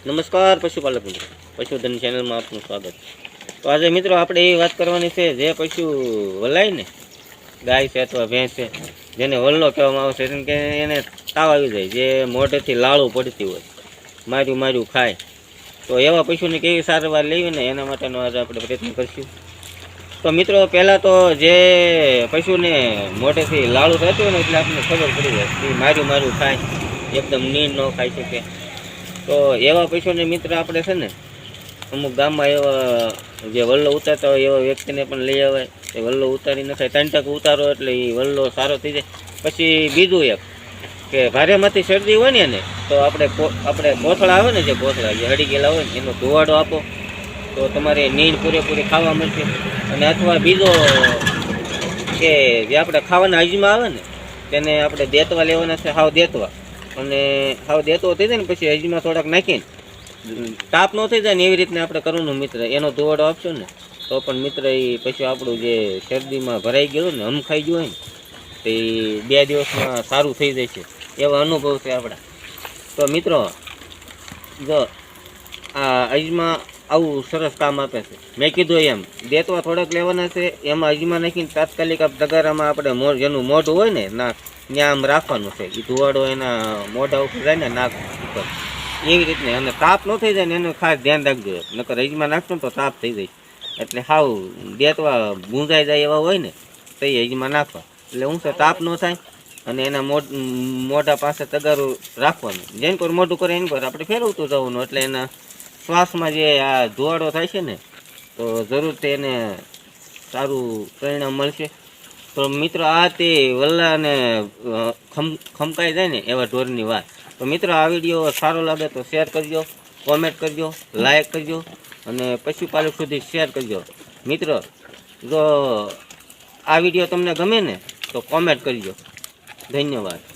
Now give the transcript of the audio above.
નમસ્કાર, પશુપાલક મિત્રો. પશુધન ચેનલમાં આપનું સ્વાગત તો આજે મિત્રો આપણે એ વાત કરવાની છે, જે પશુ વલાય ને, ગાય છે અથવા ભેંસ છે, જેને વલ્લો કહેવામાં આવે છે કે એને તાવ આવી જાય, જે મોઢેથી લાળું પડતી હોય માર્યું માર્યું ખાય. તો એવા પશુને કેવી સારવાર લેવી ને, એના માટેનો આજે આપણે પ્રયત્ન કરીશું. તો મિત્રો, પહેલાં તો જે પશુને મોઢેથી લાળું થતું હોય ને, એટલે આપણને ખબર પડી જાય કે માર્યું માર્યું ખાય, એકદમ નીંદ ન ખાઈ શકે. તો એવા પૈસોને મિત્ર આપણે છે ને, અમુક ગામમાં એવા જે વલ્લો ઉતારતા હોય એવા વ્યક્તિને પણ લઈ આવે. એ વલ્લો ઉતારી ન થાય, ત્રણ ટક ઉતારો એટલે એ વલ્લો સારો થઈ જાય. પછી બીજું એક, કે ભારેમાંથી શરદી હોય ને એને, તો આપણે આપણે કોથળા આવે ને જે કોથળા જે હળી ગયેલા હોય ને, એનો ધોવાડો આપો. તો તમારે નીંદ પૂરેપૂરી ખાવા મળશે. અને અથવા બીજો કે જે આપણે ખાવાના હજમાં આવે ને, તેને આપણે દેતવા લેવાના છે, હાવ દેતવા. અને હવે દેતો થઈ જાય ને, પછી હજીમાં થોડાક નાખીને, તાપ ન થઈ જાય ને એવી રીતના આપણે કરવાનું મિત્ર. એનો ધોવાડો આપશો ને, તો પણ મિત્ર, એ પછી આપણું જે શરદીમાં ભરાઈ ગયેલું ને, હમ ખાઈ ગયું હોય ને, તો બે દિવસમાં સારું થઈ જાય છે. એવા અનુભવ છે આપણા. તો મિત્રો, જો આ અજમા આવું સરસ કામ આપે છે. મેં કીધું એમ દેતવા થોડાક લેવાના છે, એમાં હજીમાં નાખીને તાત્કાલિક આ તગારામાં આપણે મો જેનું મોઢું હોય ને, નાક, ત્યાં આમ રાખવાનું છે. એ ધુવાડો એના મોઢા ઉપર જાય ને, નાક ઉપર. એવી રીતને, અને તાપ ન થઈ જાય ને, એનું ખાસ ધ્યાન રાખજો. નકર અજમા નાખશો તો તાપ થઈ જાય. એટલે હાવ દેતવા ગુંજાઈ જાય એવા હોય ને, તો એ અજમા નાખવા. એટલે હું છે, તાપ ન થાય, અને એના મોઢા પાસે તગારું રાખવાનું. જેન પર મોઢું કરે એની પર, આપણે ફેરવતું જવાનું. એટલે એના શ્વાસમાં જે આ ધુવાડો થાય છે ને, તો જરૂર તે એને સારું પરિણામ મળશે. તો મિત્રો, આ તે વલ્લા અને ખમ, ખમકાઈ જાય ને એવા ઢોરની વાત. તો મિત્રો, આ વીડિયો સારો લાગે તો શેર કરજો, કોમેન્ટ કરજો, લાઈક કરજો, અને પશુપાલક સુધી શેર કરજો. મિત્રો, જો આ વીડિયો તમને ગમે ને, તો કોમેન્ટ કરજો. ધન્યવાદ.